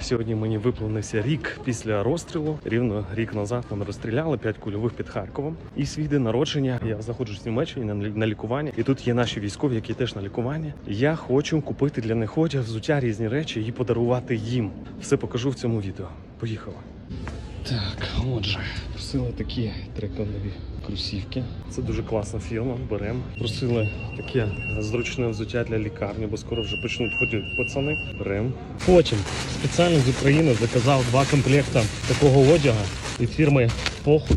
Сьогодні мені виповнився рік після розстрілу. Рівно рік назад мене розстріляли п'ять кульових під Харковом. І свій день народження я знаходжусь в Німеччині на, лі- на лікуванні. І тут є наші військові, які теж на лікуванні. Я хочу купити для них одяг, взуття, різні речі і подарувати їм. Все покажу в цьому відео. Поїхали. Так, отже, просили такі триконові кросівки. Це дуже класна фірма. Беремо. Просили таке зручне взуття для лікарні, бо скоро вже почнуть ходити пацани. Беремо. Потім спеціально з України заказав два комплекти такого одягу від фірми Похуй.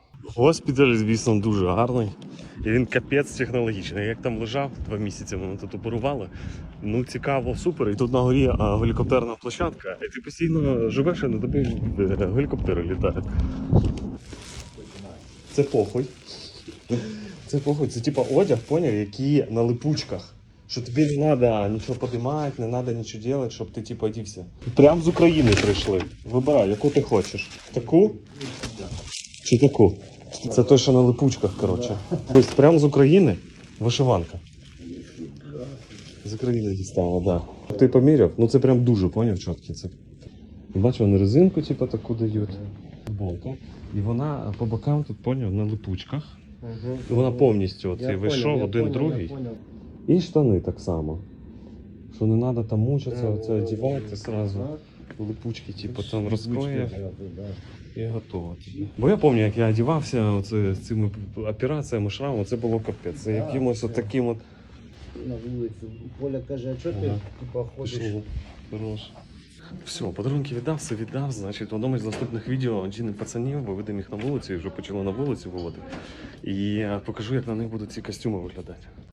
Госпіталь, звісно, дуже гарний. І він капець технологічний. Як там лежав два місяці, мене тут оперували. Ну, цікаво, супер. І тут на горі а, гелікоптерна площадка, і ти постійно живеш, і на тобі е, гелікоптери літають. Це похуй. Це похуй. Це типа одяг, поняв, який на липучках. Що тобі не треба нічого подимати, не треба нічого робити, щоб ти типу одівся. Прям з України прийшли. Вибирай, яку ти хочеш. Таку? Чи таку? Це той, що на липучках, коротше. Тобто прям з України вишиванка. З України дістала, так. Да. Ти поміряв? Ну це прям дуже поняв чіткий. Це... Бачу, вони резинку, типу, таку дають. Футболку. І вона по бокам тут поняв на липучках. І вона повністю оцей вийшов, один другий. І штани так само. Що не треба там мучитися, оце одягати сразу. Липучки, типу, там розкроїв і готово. Бо я пам'ятаю, як я одягався оце, цими операціями, шрамом, це було капець. Це якимось от таким от на вулицю. Коля каже, а чого ти Ага. типа ходиш? пішло. Хорош. Все, подарунки віддав, все віддав. Значить, в одному з наступних відео джини пацанів, бо видам їх на вулицю, і вже почали на вулицю виводити. І я покажу, як на них будуть ці костюми виглядати.